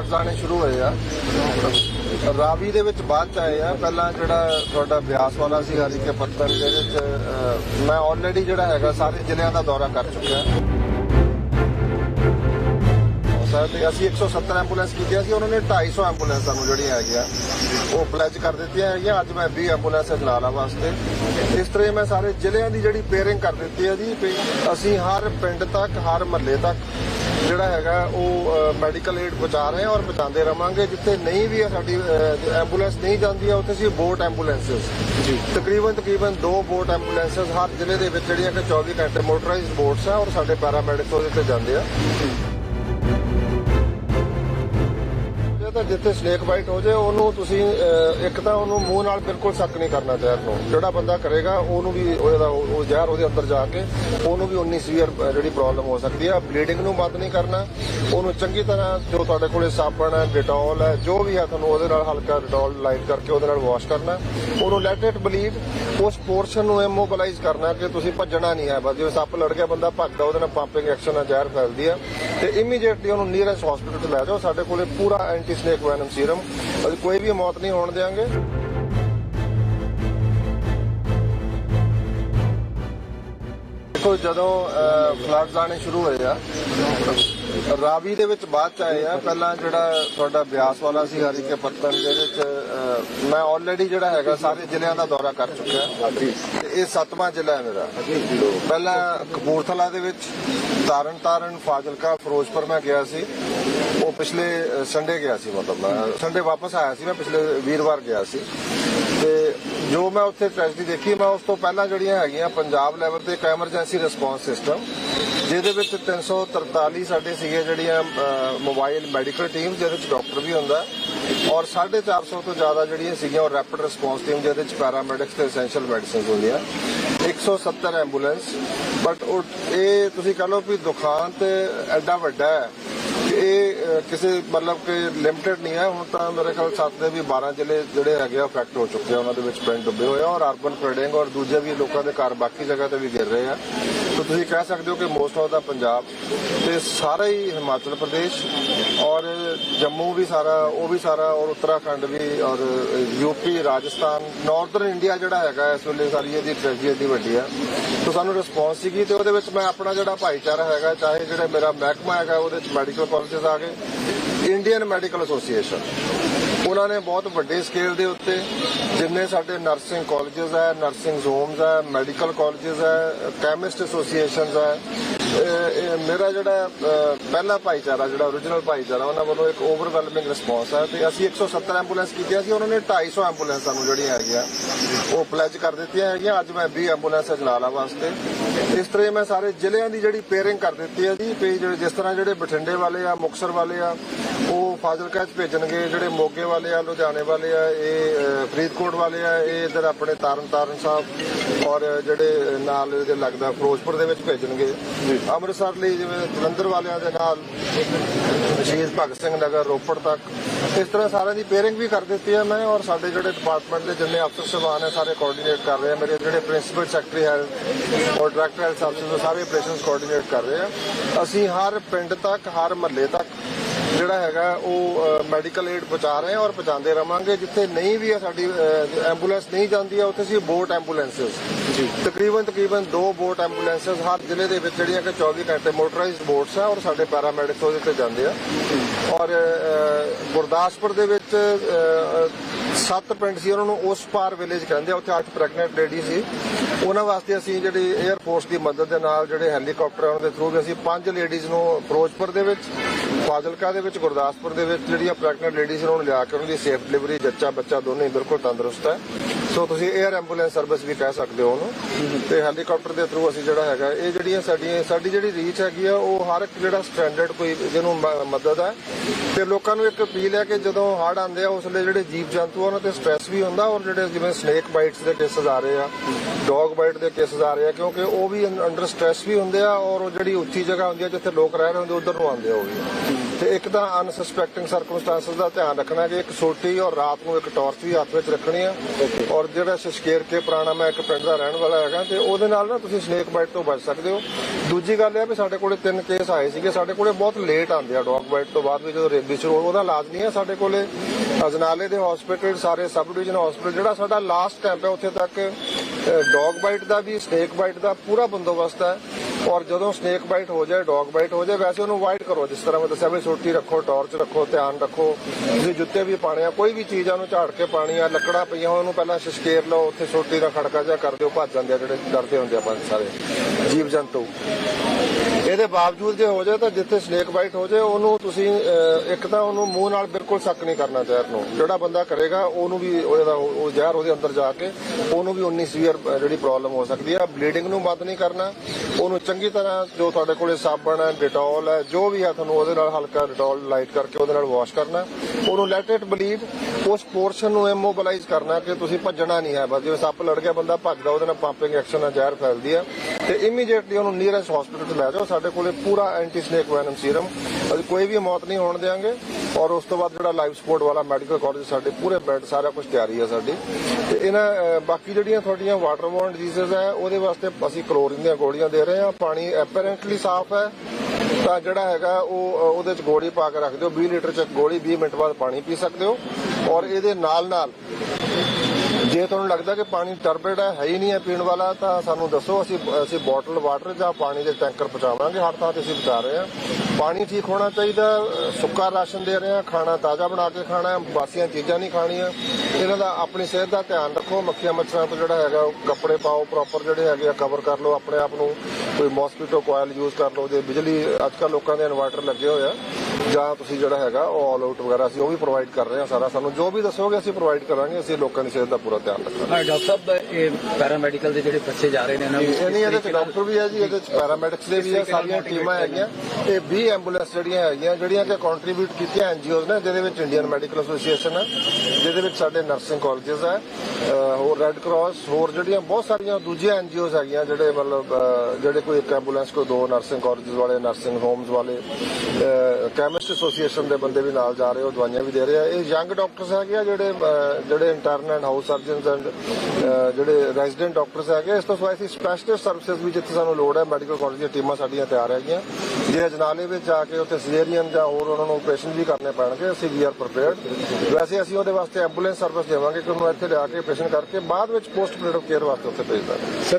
Floods ਆਣੇ ਸ਼ੁਰੂ ਹੋਏ ਆ। ਰਾਵੀ ਦੇ ਵਿੱਚ ਬਾਅਦ ਚ ਆਏ ਆ। ਪਹਿਲਾਂ ਜਿਹੜਾ ਤੁਹਾਡਾ ਬਿਆਸ ਵਾਲਾ ਸੀ ਹਰੀ ਕੇ ਪੱਤਨ ਜਿਹਦੇ ਚ ਮੈਂ ਆਲਰੇਡੀ ਜਿਹੜਾ ਹੈਗਾ ਸਾਰੇ ਜ਼ਿਲ੍ਹਿਆਂ ਦਾ ਦੌਰਾ ਕਰ ਚੁੱਕਿਆ। ਸਰ, ਤੇ ਅਸੀਂ 170 ਐਂਬੂਲੈਂਸ ਕੀਤੀਆਂ ਸੀ ਉਹਨਾਂ ਨੇ 250 ਐਂਬੂਲੈਂਸ ਸਾਨੂੰ ਜਿਹੜੀਆਂ ਹੈਗੀਆਂ, ਉਹ ਪਲੇਜ ਕਰ ਦਿੱਤੀਆਂ ਹੈਗੀਆਂ। ਅੱਜ ਮੈਂ 20 ਐਂਬੂਲੈਂਸ ਚਲਾ ਵਾਸਤੇ। ਇਸ ਤਰ੍ਹਾਂ ਮੈਂ ਸਾਰੇ ਜ਼ਿਲ੍ਹਿਆਂ ਦੀ ਜਿਹੜੀ ਪੇਅਰਿੰਗ ਕਰ ਦਿੱਤੀ ਹੈ ਜੀ ਅਸੀਂ ਹਰ ਪਿੰਡ ਤੱਕ, ਹਰ ਮਹੱਲੇ ਤੱਕ ਜਿਹੜਾ ਹੈਗਾ ਉਹ ਮੈਡੀਕਲ ਏਡ ਪਹੁੰਚਾ ਰਹੇ ਹਾਂ ਔਰ ਪਹੁੰਚਾਉਂਦੇ ਰਵਾਂਗੇ। ਜਿੱਥੇ ਨਹੀਂ ਵੀ ਹੈ ਸਾਡੀ ਐਂਬੂਲੈਂਸ ਨਹੀਂ ਜਾਂਦੀ ਹੈ ਉੱਥੇ ਅਸੀਂ ਬੋਟ ਐਂਬੂਲੈਂਸਸ ਜੀ। ਤਕਰੀਬਨ ਤਕਰੀਬਨ ਦੋ ਬੋਟ ਐਂਬੂਲੈਂਸਸ ਹਰ ਜ਼ਿਲ੍ਹੇ ਦੇ ਵਿੱਚ ਜਿਹੜੀਆਂ ਕਿ 24 ਘੰਟੇ ਮੋਟਰਾਈਜ਼ਡ ਬੋਟਸ ਆ ਔਰ ਸਾਡੇ ਪੈਰਾਮੈਡਿਕਸ ਉਹਦੇ ਤੇ ਜਾਂਦੇ ਆ। ਇਹ ਜਿੱਥੇ ਸਨੇਕ ਬਾਈਟ ਹੋ ਜਾਏ ਉਹਨੂੰ ਤੁਸੀਂ ਅਹ, ਇੱਕ ਤਾਂ ਉਹਨੂੰ ਮੂੰਹ ਨਾਲ ਬਿਲਕੁਲ ਸੱਕ ਨਹੀਂ ਕਰਨਾ ਜ਼ਹਿਰ ਨੂੰ ਜਿਹੜਾ ਬੰਦਾ ਕਰੇਗਾ ਉਹਨੂੰ ਵੀ ਉਹਦਾ ਉਹ ਉਹ ਜ਼ਹਿਰ ਉਹਦੇ ਅੰਦਰ ਜਾ ਕੇ ਉਹਨੂੰ ਵੀ ਉਨੀ ਸੀਵੀਅਰ ਜਿਹੜੀ ਪ੍ਰੋਬਲਮ ਹੋ ਸਕਦੀ ਹੈ ਬਲੀਡਿੰਗ ਨੂੰ ਬੰਦ ਨਹੀਂ ਕਰਨਾ। ਉਹਨੂੰ ਚੰਗੀ ਤਰ੍ਹਾਂ ਜੋ ਤੁਹਾਡੇ ਕੋਲੇ ਸਾਬਣ ਹੈ ਡਿਟੋਲ ਹੈ ਜੋ ਵੀ ਹੈ ਤੁਹਾਨੂੰ ਉਹਦੇ ਨਾਲ ਹਲਕਾ ਡਿਟੋਲ ਲਾਈਟ ਕਰਕੇ ਉਹਦੇ ਨਾਲ ਵਾਸ਼ ਕਰਨਾ। ਉਹਨੂੰ ਲੈਟ ਇਟ ਬਲੀਡ ਉਸ ਪੋਰਸ਼ਨ ਨੂੰ ਇਮੋਬਿਲਾਈਜ਼ ਕਰਨਾ ਕਿ ਤੁਸੀਂ ਭੱਜਣਾ ਨਹੀਂ ਹੈ। ਬਸ ਜਿਵੇਂ ਸੱਪ ਲੜ ਗਿਆ ਬੰਦਾ ਭੱਜਦਾ ਉਹਦੇ ਨਾਲ ਪੰਪਿੰਗ ਐਕਸ਼ਨ ਨਾਲ ਜ਼ਹਿਰ ਫੈਲਦੀ ਹੈ ਤੇ ਇਮੀਡੀਏਟਲੀ ਉਹਨੂੰ ਨੀਅਰੈਸਟ ਹਸਪੀਟਲ 'ਚ ਲੈ ਜਾਓ। ਸਾਡੇ ਕੋਲੇ ਪੂਰਾ ਐਂਟੀ ਸਨੇਕ ਵੈਨਮ ਸੀਰਮ। ਅਸੀਂ ਕੋਈ ਵੀ ਮੌਤ ਨਹੀਂ ਹੋਣ ਦੇਵਾਂਗੇ ਦੇਖੋ, ਜਦੋਂ ਫਲੱਡਸ ਆਣੇ ਸ਼ੁਰੂ ਹੋਏ ਆ, ਰਾਵੀ ਦੇ ਵਿੱਚ ਬਾਅਦ ਚ ਆਏ ਆ। ਪਹਿਲਾਂ ਜਿਹੜਾ ਤੁਹਾਡਾ ਬਿਆਸ ਵਾਲਾ ਸੀ ਹਰੀ ਕੇ ਪੱਤਨ ਜਿਹਦੇ ਚ ਮੈਂ ਆਲਰੇਡੀ ਜਿਹੜਾ ਹੈਗਾ, ਸਾਰੇ ਜ਼ਿਲ੍ਹਿਆਂ ਦਾ ਦੌਰਾ ਕਰ ਚੁੱਕਿਆ। ਤੇ ਇਹ ਸੱਤਵਾਂ ਜ਼ਿਲ੍ਹਾ ਹੈ ਮੇਰਾ। ਪਹਿਲਾਂ ਕਪੂਰਥਲਾ ਦੇ ਵਿੱਚ ਤਾਰਨ ਤਾਰਨ ਫਾਜ਼ਿਲਕਾ, ਫਿਰੋਜ਼ਪੁਰ ਮੈਂ ਗਿਆ ਸੀ। ਉਹ ਪਿਛਲੇ ਸੰਡੇ ਗਿਆ ਸੀ ਮਤਲਬ ਮੈਂ। ਸੰਡੇ ਵਾਪਸ ਆਇਆ ਸੀ ਮੈਂ, ਪਿਛਲੇ ਵੀਰਵਾਰ ਗਿਆ ਸੀ। ਤੇ ਜੋ ਮੈਂ ਉੱਥੇ ਟ੍ਰੈਜਡੀ ਦੇਖੀ, ਮੈਂ ਉਸ ਤੋਂ ਪਹਿਲਾਂ ਜਿਹੜੀਆਂ ਹੈਗੀਆਂ ਪੰਜਾਬ ਲੈਵਲ ਤੇ ਇੱਕ ਐਮਰਜੈਂਸੀ ਰਿਸਪੌਂਸ ਸਿਸਟਮ ਜਿਹਦੇ ਵਿੱਚ 343 ਸਾਡੇ ਸੀਗੇ ਜਿਹੜੀਆਂ ਮੋਬਾਈਲ ਮੈਡੀਕਲ ਟੀਮ ਜਿਹਦੇ ਵਿੱਚ ਡਾਕਟਰ ਵੀ ਹੁੰਦਾ ਔਰ 450 ਤੋਂ ਜ਼ਿਆਦਾ ਜਿਹੜੀਆਂ ਸੀਗੀਆਂ, ਉਹ ਰੈਪਿਡ ਰਿਸਪੌਂਸ ਟੀਮ ਜਿਹਦੇ ਵਿੱਚ ਪੈਰਾਮੈਡਿਕਸ ਤੇ ਐਸੈਂਸ਼ੀਅਲ ਮੈਡੀਸਿਨਸ ਹੁੰਦੀਆਂ। 170 ਐਂਬੂਲੈਂਸ ਬਟ ਇਹ ਤੁਸੀਂ ਕਹ ਲਓ ਵੀ ਦੁਕਾਨ ਤੇ ਐਡਾ ਵੱਡਾ ਹੈ। ਇਹ ਕਿਸੇ ਮਤਲਬ ਕਿ ਲਿਮਟਿਡ ਨਹੀਂ ਹੈ। ਹੁਣ ਤਾਂ ਮੇਰੇ ਖਿਆਲ ਸੱਤ ਦੇ ਵੀ 12 ਜ਼ਿਲ੍ਹੇ ਜਿਹੜੇ ਹੈਗੇ ਆ ਅਫੈਕਟ ਹੋ ਚੁੱਕੇ ਆ। ਉਹਨਾਂ ਦੇ ਵਿੱਚ ਪਿੰਡ ਡੁੱਬੇ ਹੋਏ ਆ ਔਰ ਅਰਬਨ ਫਲਡਿੰਗ ਔਰ ਦੂਜੇ ਵੀ ਲੋਕਾਂ ਦੇ ਘਰ ਬਾਕੀ ਜਗ੍ਹਾ ਤੇ ਵੀ ਗਿਰ ਰਹੇ ਆ। ਤਾਂ ਤੁਸੀਂ ਕਹਿ ਸਕਦੇ ਹੋ ਕਿ ਮੋਸਟ ਆਫ ਦਾ ਪੰਜਾਬ ਤੇ ਸਾਰਾ ਹੀ ਹਿਮਾਚਲ ਪ੍ਰਦੇਸ਼ ਔਰ ਜੰਮੂ ਵੀ ਸਾਰਾ, ਉਹ ਵੀ ਸਾਰਾ ਔਰ ਉੱਤਰਾਖੰਡ ਵੀ ਔਰ ਯੂਪੀ ਰਾਜਸਥਾਨ ਨਾਰਥਰਨ ਇੰਡੀਆ ਜਿਹੜਾ ਹੈਗਾ ਇਸ ਵੇਲੇ ਸਾਰੀ ਇਹਦੀ ਟ੍ਰੈਜਡੀ ਦੀ ਵੱਡੀ ਆ। ਤਾਂ ਸਾਨੂੰ ਰਿਸਪੌਂਸ ਸੀਗੀ ਤੇ ਉਹਦੇ ਵਿੱਚ ਮੈਂ ਆਪਣਾ ਜਿਹੜਾ ਭਾਈਚਾਰਾ ਹੈਗਾ, ਚਾਹੇ ਜਿਹੜਾ ਮੇਰਾ ਮਹਿਕਮਾ ਹੈਗਾ, ਉਹਦੇ ਵਿੱਚ ਮੈਡੀਕਲ ਕਾਲਜਸ ਆ ਗਏ। ਇੰਡੀਅਨ ਮੈਡੀਕਲ ਐਸੋਸੀਏਸ਼ਨ ਉਹਨਾਂ ਨੇ ਬਹੁਤ ਵੱਡੇ ਸਕੇਲ ਦੇ ਉੱਤੇ ਜਿੰਨੇ ਸਾਡੇ ਨਰਸਿੰਗ ਕਾਲਜਸ ਹੈ ਨਰਸਿੰਗ ਹੋਮਸ ਹੈ ਮੈਡੀਕਲ ਕਾਲਜਸ ਹੈ ਕੈਮਿਸਟ ਐਸੋਸੀਏਸ਼ਨਸ ਹੈ ਮੇਰਾ ਜਿਹੜਾ ਪਹਿਲਾ ਭਾਈਚਾਰਾ, ਜਿਹੜਾ origignal ਭਾਈਚਾਰਾ, ਉਹਨਾਂ ਵੱਲੋਂ ਇੱਕ ਓਵਰਵੈਲਮਿੰਗ ਰਿਸਪੌਂਸ ਹੈ ਤੇ ਅਸੀਂ 170 ਐਂਬੂਲੈਂਸ ਕੀਤੀਆਂ ਸੀ, ਉਹਨਾਂ ਨੇ 250 ਐਂਬੂਲੈਂਸ ਸਾਨੂੰ ਜਿਹੜੀਆਂ ਹੈਗੀਆਂ, ਉਹ ਪਲੇਜ ਕਰ ਦਿੱਤੀਆਂ ਹੈਗੀਆਂ। ਅੱਜ ਮੈਂ 20 ਐਂਬੂਲੈਂਸ ਚਲਾ ਲਾ ਵਾਸਤੇ। ਇਸ ਤਰ੍ਹਾਂ ਮੈਂ ਸਾਰੇ ਜ਼ਿਲ੍ਹਿਆਂ ਦੀ ਜਿਹੜੀ ਪੇਅਰਿੰਗ ਕਰ ਦਿੱਤੀ ਹੈ ਜੀ ਜਿਸ ਤਰ੍ਹਾਂ ਜਿਹੜੇ ਬਠਿੰਡੇ ਵਾਲੇ ਆ ਮੁਕਸਰ ਵਾਲੇ ਆ ਉਹ ਫਾਜ਼ਿਲਕਾ ਚ ਭੇਜਣਗੇ ਜਿਹੜੇ ਮੋਗੇ ਵਾਲੇ ਆ ਲੁਧਿਆਣੇ ਵਾਲੇ ਆ ਇਹ ਫਰੀਦਕੋਟ ਵਾਲੇ ਆ ਇਹ ਇਧਰ ਆਪਣੇ ਤਾਰਨ ਤਾਰਨ ਸਾਹਿਬ ਔਰ ਜਿਹੜੇ ਨਾਲ ਇਹਦੇ ਲੱਗਦਾ ਫਿਰੋਜ਼ਪੁਰ ਦੇ ਵਿੱਚ ਭੇਜਣਗੇ। ਅੰਮ੍ਰਿਤਸਰ ਲਈ ਜਿਵੇਂ ਜਲੰਧਰ ਵਾਲਿਆਂ ਦੇ ਨਾਲ ਸ਼ਹੀਦ ਭਗਤ ਸਿੰਘ ਨਗਰ ਰੋਪੜ ਤੱਕ। ਇਸ ਤਰ੍ਹਾਂ ਸਾਰਿਆਂ ਦੀ ਪੇਅਰਿੰਗ ਵੀ ਕਰ ਦਿੱਤੀ ਹੈ ਮੈਂ ਔਰ ਸਾਡੇ ਜਿਹੜੇ ਡਿਪਾਰਟਮੈਂਟ ਦੇ ਜਿੰਨੇ ਅਫਸਰ ਸਭਾਨ ਹੈ ਸਾਰੇ ਕੋਆਰਡੀਨੇਟ ਕਰ ਰਹੇ ਆ। ਮੇਰੇ ਜਿਹੜੇ ਪ੍ਰਿੰਸੀਪਲ ਸੈਕਟਰੀ ਹੈ ਔਰ ਡਾਇਰੈਕਟਰ ਉਹ ਸਾਰੇ ਆਪਰੇਸ਼ਨਸ ਕੋਆਰਡੀਨੇਟ ਕਰ ਰਹੇ ਆ। ਅਸੀਂ ਹਰ ਪਿੰਡ ਤੱਕ ਹਰ ਮਹੱਲੇ ਤੱਕ ਜਿਹੜਾ ਹੈਗਾ ਉਹ ਮੈਡੀਕਲ ਏਡ ਪਹੁੰਚਾ ਰਹੇ ਹਾਂ ਔਰ ਪਹੁੰਚਾਉਂਦੇ ਰਵਾਂਗੇ। ਜਿੱਥੇ ਨਹੀਂ ਵੀ ਹੈ ਸਾਡੀ ਐਂਬੂਲੈਂਸ ਨਹੀਂ ਜਾਂਦੀ ਹੈ ਉੱਥੇ ਅਸੀਂ ਬੋਟ ਐਂਬੂਲੈਂਸਸ ਜੀ। ਤਕਰੀਬਨ ਤਕਰੀਬਨ ਦੋ ਬੋਟ ਐਂਬੂਲੈਂਸਸ ਹਰ ਜ਼ਿਲ੍ਹੇ ਦੇ ਵਿੱਚ ਜਿਹੜੀਆਂ ਕਿ 24 ਘੰਟੇ ਮੋਟਰਾਈਜ਼ਡ ਬੋਟਸ ਆ ਔਰ ਸਾਡੇ ਪੈਰਾਮੈਡਿਕਸ ਉਹਦੇ ਤੇ ਜਾਂਦੇ ਆ। ਔਰ ਗੁਰਦਾਸਪੁਰ ਦੇ ਵਿੱਚ ਸੱਤ ਪਿੰਡ ਸੀ ਉਹਨਾਂ ਨੂੰ ਉਸ ਪਾਰ ਵਿਲੇਜ ਕਹਿੰਦੇ ਆ ਉੱਥੇ ਅੱਠ ਪ੍ਰੈਗਨੈਂਟ ਲੇਡੀ ਸੀ। ਉਹਨਾਂ ਵਾਸਤੇ ਅਸੀਂ ਜਿਹੜੀ 에ਅਰ ਫੋਰਸ ਦੀ ਮਦਦ ਦੇ ਨਾਲ ਜਿਹੜੇ ਹੈਲੀਕਾਪਟਰ ਉਹਨਾਂ ਦੇ ਥਰੂ ਵੀ ਅਸੀਂ ਪੰਜ ਲੇਡੀਜ਼ ਨੂੰ ਫਿਰੋਜ਼ਪੁਰ ਦੇ ਵਿੱਚ ਫਾਜ਼ਿਲਕਾ ਦੇ ਵਿੱਚ, ਗੁਰਦਾਸਪੁਰ ਦੇ ਵਿੱਚ ਜਿਹੜੀਆਂ ਪ੍ਰੈਗਨੈਂਟ ਲੇਡੀਜ਼ ਨੂੰ ਲਿਆ ਕੇ ਉਹਨਾਂ ਦੀ ਸੇਫ ਡਿਲੀਵਰੀ ਜੱਚਾ ਬੱਚਾ ਦੋਨੇ ਬਿਲਕੁਲ ਤੰਦਰੁਸਤ ਹੈ। ਸੋ ਤੁਸੀਂ 에ਅਰ ਐਂਬੂਲੈਂਸ ਸਰਵਿਸ ਵੀ ਕਹਿ ਸਕਦੇ ਹੋ ਉਹਨੂੰ। ਤੇ ਹੈਲੀਕਾਪਟਰ ਦੇ ਥਰੂ ਅਸੀਂ ਜਿਹੜਾ ਹੈਗਾ, ਇਹ ਜਿਹੜੀਆਂ ਸਾਡੀਆਂ, ਸਾਡੀ ਜਿਹੜੀ ਰੀਚ ਹੈਗੀ ਆ, ਉਹ ਹਰ ਇੱਕ ਜਿਹੜਾ ਸਟੈਂਡਰਡ ਕੋਈ ਜਿਹਨੂੰ ਮਦਦ ਹੈ ਤੇ ਲੋਕਾਂ ਨੂੰ ਇੱਕ ਅਪੀਲ ਹੈ ਕਿ ਜਦੋਂ ਹੜ੍ਹ ਆਉਂਦੇ ਆ, ਉਸ ਵੇਲੇ ਜਿਹੜੇ ਜੀਵ ਜੰਤੂ ਆ, ਉਹਨਾਂ ਤੇ ਸਟ੍ਰੈਸ ਵੀ ਹੁੰਦਾ, ਔਰ ਜਿਹੜੇ ਜਿਵੇਂ ਸਨੇਕ ਬਾਈਟਸ ਦੇ ਕੇਸਸ ਆ ਰਹੇ ਆ ਡੌਗ ਬਾਈਟ ਦੇ ਕੇਸਸ ਆ ਰਹੇ ਆ, ਕਿਉਂਕਿ ਉਹ ਵੀ ਅੰਡਰ ਸਟ੍ਰੈਸ ਵੀ ਹੁੰਦੇ ਆ, ਔਰ ਉਹ ਜਿਹੜੀ ਉੱਚੀ ਜਗ੍ਹਾ ਹੁੰਦੀ ਆ, ਜਿੱਥੇ ਲੋਕ ਰਹਿ ਰਹੇ ਹੁੰਦੇ, ਉਧਰ ਨੂੰ ਆਉਂਦੇ ਆ ਉਹ ਵੀ। ਤੇ ਇੱਕ ਤਾਂ ਅਨਸਸਪੈਕਟਿੰਗ ਸਰਕਮਸਟੈਂਸਸ ਦਾ ਧਿਆਨ ਰੱਖਣਾ ਕਿ ਇੱਕ ਸੋਟੀ ਔਰ ਰਾਤ ਨੂੰ ਇੱਕ ਟਾਰਚ ਵੀ ਹੱਥ ਵਿੱਚ ਰੱਖਣੀ ਆ ਔਰ ਜਿਹੜਾ ਸ਼ਸ਼ਕੇਰ ਕੇ ਪੁਰਾਣਾ ਮੈਂ ਇੱਕ ਪਿੰਡ ਦਾ ਰਹਿਣ ਵਾਲਾ ਹੈਗਾ ਤੇ ਉਹਦੇ ਨਾਲ ਨਾ ਤੁਸੀਂ ਸਨੇਕ ਬਾਈਟ ਤੋਂ ਬਚ ਸਕਦੇ ਹੋ। ਦੂਜੀ ਗੱਲ ਇਹ ਵੀ ਸਾਡੇ ਕੋਲੇ ਤਿੰਨ ਕੇਸ ਆਏ ਸੀਗੇ, ਸਾਡੇ ਕੋਲੇ ਬਹੁਤ ਲੇਟ ਆਉਂਦੇ ਆ ਡੌਗ ਬਾਈਟ ਤੋਂ ਬਾਅਦ ਵੀ ਜਦੋਂ ਰੇਬੀ ਸ਼ੁਰੂ ਉਹਦਾ ਇਲਾਜ ਨਹੀਂ ਹੈ ਸਾਡੇ ਕੋਲੇ। ਅਜਨਾਲੇ ਦੇ ਹਸਪੀਟਲ ਸਾਰੇ ਸਬ ਡਿਵੀਜ਼ਨ ਹਸਪੀਟਲ ਜਿਹੜਾ ਸਾਡਾ ਲਾਸਟ ਕੈਂਪ ਹੈ, ਉੱਥੇ ਤੱਕ ਡੌਗ ਬਾਈਟ ਦਾ ਵੀ ਸਨੇਕ ਬਾਈਟ ਦਾ ਪੂਰਾ ਬੰਦੋਬਸਤ ਹੈ। ਔਰ ਜਦੋਂ ਸਨੇਕ ਬਾਈਟ ਹੋ ਜਾਏ ਡੌਗ ਬਾਈਟ ਹੋ ਜਾਏ, ਵੈਸੇ ਉਹਨੂੰ ਅਵਾਇਡ ਕਰੋ। ਜਿਸ ਤਰ੍ਹਾਂ ਮੈਂ ਦੱਸਿਆ ਵੀ ਛੋਟੀ ਰੱਖੋ ਟਾਰਚ ਰੱਖੋ, ਧਿਆਨ ਰੱਖੋ। ਤੁਸੀਂ ਜੁੱਤੇ ਵੀ ਪਾਣੇ ਆ, ਕੋਈ ਵੀ ਚੀਜ਼ ਆ ਝਾੜ ਕੇ ਪਾਣੀ ਆ, ਲੱਕੜਾਂ ਪਈਆਂ ਉਹਨੂੰ ਪਹਿਲਾਂ ਸ਼ਸ਼ਕੇਰ ਲਓ, ਉੱਥੇ ਸੁਰਤੀ ਦਾ ਖੜਕਾ ਜਿਹਾ ਕਰ ਦਿਓ, ਭੱਜ ਜਾਂਦੇ ਆ ਜਿਹੜੇ ਡਰਦੇ ਹੁੰਦੇ ਆ ਪੰਜ ਸਾਰੇ ਜੀਵ ਜੰਤੂ ਇਹਦੇ ਬਾਵਜੂਦ ਜੇ ਹੋ ਜਾਏ ਤਾਂ ਜਿੱਥੇ ਸਨੇਕ ਬਾਈਟ ਹੋ ਜਾਏ ਉਹਨੂੰ ਤੁਸੀਂ ਅਹ, ਇੱਕ ਤਾਂ ਉਹਨੂੰ ਮੂੰਹ ਨਾਲ ਬਿਲਕੁਲ ਸੱਕ ਨਹੀਂ ਕਰਨਾ ਜ਼ਹਿਰ ਨੂੰ। ਜਿਹੜਾ ਬੰਦਾ ਕਰੇਗਾ ਉਹਨੂੰ ਵੀ ਉਹਦਾ ਉਹ ਜ਼ਹਿਰ ਉਹਦੇ ਅੰਦਰ ਜਾ ਕੇ ਉਹਨੂੰ ਵੀ ਉਨੀ ਸੀਵੀਅਰ ਜਿਹੜੀ ਪ੍ਰੋਬਲਮ ਹੋ ਸਕਦੀ ਹੈ ਬਲੀਡਿੰਗ ਨੂੰ ਬੰਦ ਨਹੀਂ ਕਰਨਾ। ਉਹਨੂੰ ਚੰਗੀ ਤਰ੍ਹਾਂ ਜੋ ਤੁਹਾਡੇ ਕੋਲੇ ਸਾਬਣ ਹੈ ਡਿਟੋਲ ਹੈ ਜੋ ਵੀ ਹੈ ਤੁਹਾਨੂੰ ਉਹਦੇ ਨਾਲ ਹਲਕਾ ਡਿਟੋਲ ਲਾਈਟ ਕਰਕੇ ਉਹਦੇ ਨਾਲ ਵਾਸ਼ ਕਰਨਾ। ਉਹਨੂੰ ਲੈਟ ਇਟ ਬਲੀਡ ਉਸ ਪੋਰਸ਼ਨ ਨੂੰ ਇਮੋਬਿਲਾਈਜ਼ ਕਰਨਾ ਕਿ ਤੁਸੀਂ ਭੱਜਣਾ ਨਹੀਂ ਹੈ। ਬਸ ਜਿਵੇਂ ਸੱਪ ਲੜ ਗਿਆ ਬੰਦਾ ਭੱਜਦਾ ਉਹਦੇ ਨਾਲ ਪੰਪਿੰਗ ਐਕਸ਼ਨ ਨਾਲ ਜ਼ਹਿਰ ਫੈਲਦੀ ਹੈ ਤੇ ਇਮੀਡੀਏਟਲੀ ਉਹਨੂੰ ਨੀਅਰੈਸਟ ਹਸਪੀਟਲ 'ਚ ਲੈ ਜਾਓ। ਸਾਡੇ ਕੋਲੇ ਪੂਰਾ ਐਂਟੀ ਸਨੇਕ ਵੈਨਮ ਸੀਰਮ ਅਸੀਂ ਕੋਈ ਵੀ ਮੌਤ ਨਹੀਂ ਹੋਣ ਦੇਵਾਂਗੇ ਔਰ ਉਸ ਤੋਂ ਬਾਅਦ ਜਿਹੜਾ ਲਾਈਫ ਸਪੋਰਟ ਵਾਲਾ ਮੈਡੀਕਲ ਕਾਲਜ ਸਾਡੇ ਪੂਰੇ ਬੈੱਡ ਸਾਰਾ ਕੁਝ ਤਿਆਰੀ ਹੈ ਸਾਡੀ। ਤੇ ਇਹਨਾਂ ਬਾਕੀ ਜਿਹੜੀਆਂ ਤੁਹਾਡੀਆਂ ਵਾਟਰਬੋਰਨ ਡਿਜੀਜ ਹੈ ਉਹਦੇ ਵਾਸਤੇ ਅਸੀਂ ਕਲੋਰੀਨ ਦੀਆਂ ਗੋਲੀਆਂ ਦੇ ਰਹੇ ਹਾਂ। ਪਾਣੀ ਐਪਰੈਂਟਲੀ ਸਾਫ਼ ਹੈ। ਤਾਂ ਜਿਹੜਾ ਹੈਗਾ, ਉਹ ਉਹਦੇ ਚ ਗੋਲੀ ਪਾ ਕੇ ਰੱਖ ਦਿਓ। 20 ਲੀਟਰ ਚ ਗੋਲੀ 20 ਮਿੰਟ ਬਾਅਦ ਪਾਣੀ ਪੀ ਸਕਦੇ ਹੋ। ਔਰ ਇਹਦੇ ਨਾਲ ਨਾਲ ਜੇ ਤੁਹਾਨੂੰ ਲੱਗਦਾ ਕਿ ਪਾਣੀ ਟਰਬਿਡ ਹੈ, ਹੀ ਨਹੀਂ ਹੈ ਪੀਣ ਵਾਲਾ, ਤਾਂ ਸਾਨੂੰ ਦੱਸੋ, ਅਸੀਂ ਅਸੀਂ ਬੋਟਲ ਵਾਟਰ ਜਾਂ ਪਾਣੀ ਦੇ ਟੈਂਕਰ ਪਹੁੰਚਾਵਾਂਗੇ, ਹਰ ਥਾਂ ਤੇ ਅਸੀਂ ਪਹੁੰਚਾ ਰਹੇ ਹਾਂ। ਪਾਣੀ ਠੀਕ ਹੋਣਾ ਚਾਹੀਦਾ, ਸੁੱਕਾ ਰਾਸ਼ਨ ਦੇ ਰਹੇ ਹਾਂ, ਖਾਣਾ ਤਾਜ਼ਾ ਬਣਾ ਕੇ ਖਾਣਾ ਹੈ, ਬਾਸੀਆਂ ਚੀਜ਼ਾਂ ਨਹੀਂ ਖਾਣੀਆਂ। ਇਹਨਾਂ ਦਾ ਆਪਣੀ ਸਿਹਤ ਦਾ ਧਿਆਨ ਰੱਖੋ, ਮੱਖੀਆਂ ਮੱਛਰਾਂ ਤੋਂ ਜਿਹੜਾ ਹੈਗਾ ਕੱਪੜੇ ਪਾਓ ਪ੍ਰੋਪਰ ਜਿਹੜੇ ਹੈਗੇ ਆ ਕਵਰ ਕਰ ਲਓ, ਆਪਣੇ ਆਪ ਨੂੰ। ਕੋਈ ਮੋਸਕੀਟੋ ਕੋਇਲ ਯੂਜ਼ ਕਰ ਲਓ, ਜੇ ਬਿਜਲੀ, ਅੱਜ ਕੱਲ੍ਹ ਲੋਕਾਂ ਦੇ ਇਨਵਰਟਰ ਲੱਗੇ ਹੋਏ ਆ। ਜਾਂ ਤੁਸੀਂ ਜਿਹੜਾ ਹੈਗਾ ਉਹ ਆਲ ਆਊਟ ਵਗੈਰਾ ਅਸੀਂ ਉਹ ਵੀ ਪ੍ਰੋਵਾਈਡ ਕਰ ਰਹੇ ਹਾਂ ਸਾਰਾ। ਸਾਨੂੰ ਜੋ ਵੀ ਦੱਸੋਗੇ ਅਸੀਂ ਪ੍ਰੋਵਾਈਡ ਕਰਾਂਗੇ ਅਸੀਂ ਲੋਕਾਂ ਦੀ ਸਿਹਤ ਦਾ ਪੂਰਾ ਧਿਆਨ ਰੱਖਾਂਗੇ। ਹਾਂ ਡਾਕਟਰ ਸਾਹਿਬ ਇਹ ਪੈਰਾਮੈਡੀਕਲ ਦੇ ਜਿਹੜੇ ਬੱਚੇ ਜਾ ਰਹੇ ਨੇ ਇਹਨਾਂ ਨੂੰ ਇਹ ਨਹੀਂ ਇਹਦੇ ਚ ਡਾਕਟਰ ਵੀ ਹੈ ਜੀ ਇਹਦੇ ਚ ਪੈਰਾਮੈਡਿਕਸ ਦੇ ਵੀ ਹੈ ਸਾਰੀਆਂ ਟੀਮਾਂ ਹੈਗੀਆਂ। ਇਹ 20 ਐਂਬੂਲੈਂਸ ਜਿਹੜੀਆਂ ਹੈਗੀਆਂ ਜਿਹੜੀਆਂ ਕਿ ਕੰਟਰੀਬਿਊਟ ਕੀਤੀਆਂ ਐਨਜੀਓਜ਼ ਨੇ ਜਿਹਦੇ ਵਿੱਚ ਇੰਡੀਅਨ ਮੈਡੀਕਲ ਐਸੋਸੀਏਸ਼ਨ ਹੈ ਜਿਹਦੇ ਵਿੱਚ ਸਾਡੇ ਨਰਸਿੰਗ ਕਾਲਜਸ ਹੈ ਹੋਰ ਰੈੱਡ ਕਰਾਸ ਹੋਰ ਜਿਹੜੀਆਂ ਬਹੁਤ ਸਾਰੀਆਂ ਦੂਜੀਆਂ ਐਨਜੀਓਜ਼ ਹੈਗੀਆਂ ਜਿਹੜੇ ਮਤਲਬ ਜਿਹੜੇ ਕੋਈ ਇੱਕ ਐਂਬੂਲੈਂਸ ਕੋਈ ਦੋ ਨਰਸਿੰਗ ਕਾਲਜਸ ਵਾਲੇ ਨਰਸਿੰਗ ਹੋਮਸ ਵਾਲੇ ਕੈਮਿਸਟ ਐਸੋਸੀਏਸ਼ਨ ਦੇ ਬੰਦੇ ਵੀ ਨਾਲ ਜਾ ਰਹੇ, ਉਹ ਦਵਾਈਆਂ ਵੀ ਦੇ ਰਹੇ ਆ। ਇਹ ਯੰਗ ਡਾਕਟਰਸ ਹੈਗੇ ਆ ਜਿਹੜੇ ਜਿਹੜੇ intern and house surgeons and ਜਿਹੜੇ ਰੈਜ਼ੀਡੈਂਟ ਡਾਕਟਰਸ ਹੈਗੇ ਇਸ ਤੋਂ ਸਿਵਾਏ ਅਸੀਂ ਸਪੈਸ਼ਲਿਸਟ ਸਰਵਿਸਿਜ਼ ਵੀ ਜਿੱਥੇ ਸਾਨੂੰ ਲੋੜ ਹੈ ਮੈਡੀਕਲ ਕਾਲਜ ਦੀਆਂ ਟੀਮਾਂ ਸਾਡੀਆਂ ਤਿਆਰ ਹੈਗੀਆਂ। ਜੇ ਅਜਨਾਲੇ ਵਿੱਚ ਜਾ ਕੇ ਉੱਥੇ ਸੀਜ਼ੇਰੀਅਨ ਜਾਂ ਹੋਰ ਉਹਨਾਂ ਨੂੰ ਆਪਰੇਸ਼ਨ ਵੀ ਕਰਨੇ ਪੈਣਗੇ, ਅਸੀਂ ਵੀ ਆਰ ਪ੍ਰੀਪੇਅਰਡ ਵੈਸੇ ਅਸੀਂ ਉਹਦੇ ਵਾਸਤੇ ਐਂਬੂਲੈਂਸ ਸਰਵਿਸ ਦੇਵਾਂਗੇ ਕਿ ਉਹਨੂੰ ਇੱਥੇ ਲਿਆ ਕੇ ਆਪਰੇਸ਼ਨ ਕਰਕੇ ਬਾਅਦ ਵਿੱਚ ਪੋਸਟ ਆਪਰੇਟਿਵ ਕੇਅਰ ਵਾਸਤੇ ਉੱਥੇ ਭੇਜ ਦਾਂਗੇ।